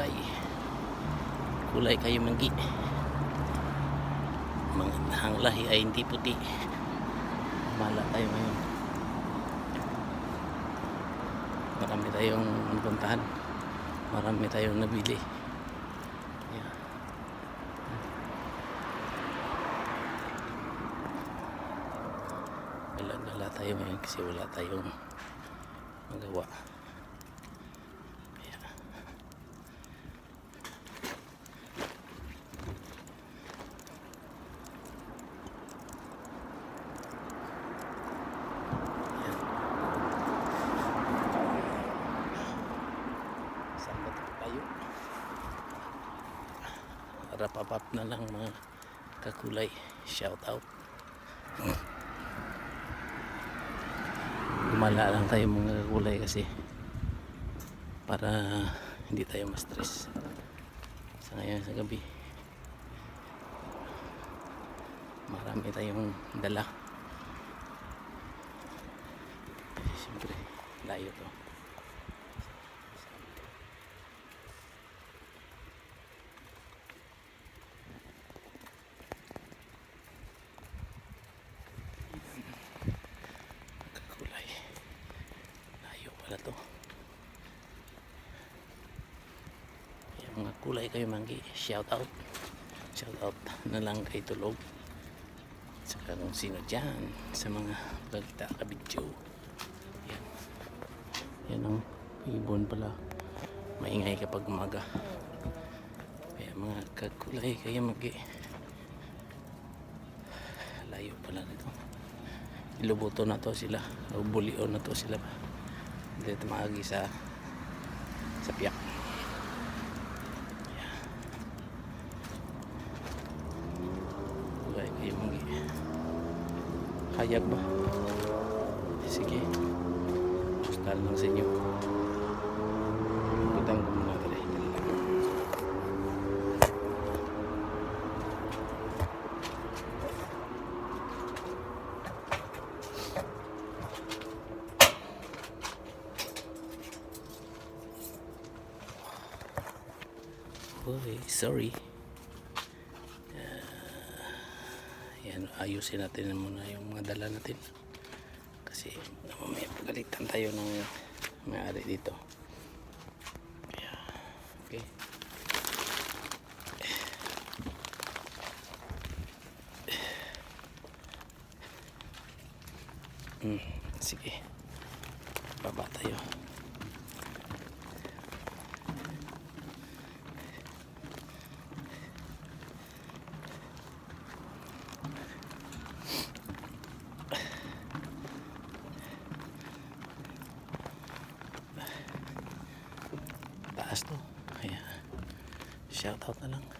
kulay. Kulay kayo manggi. Ang lahi ay hindi puti. Mala tayo ngayon. Marami tayong puntahan. Marami tayong nabili. Yeah. wala wala tayo ngayon kasi wala tayong magawa yeah. Yan. Saan ba ito tayo? Rapapap na lang mga kakulay. Shout out. Gumala lang tayo mga kakulay kasi para hindi tayo ma-stress sa ngayon sa gabi marami tayong dala siyempre layo to kakulay pala to. Yung mga kulay kayo manggi shout out. Shout out na lang kay tulog. Saka kung sino dyan sa mga bagta kabidyo yan. Yan ang ibon pala. Maingay kapag umaga. Kaya mga kakulay kayo magi layo pala nito. Ilubuto na to sila. O bulio na to sila. hindi ito maagi sa sa piyak. Kayo magi hayag ba? Sige. Postal lang sa inyo. Butang ko muna dali dali lang Uy, sorry. Yan, ayusin natin muna yung mga dala natin. Kasi mamaya pagalitan tayo ng may-ari dito. Okay. Hmm, sige. Baba tayo. Taas to. Kaya, shout out na lang.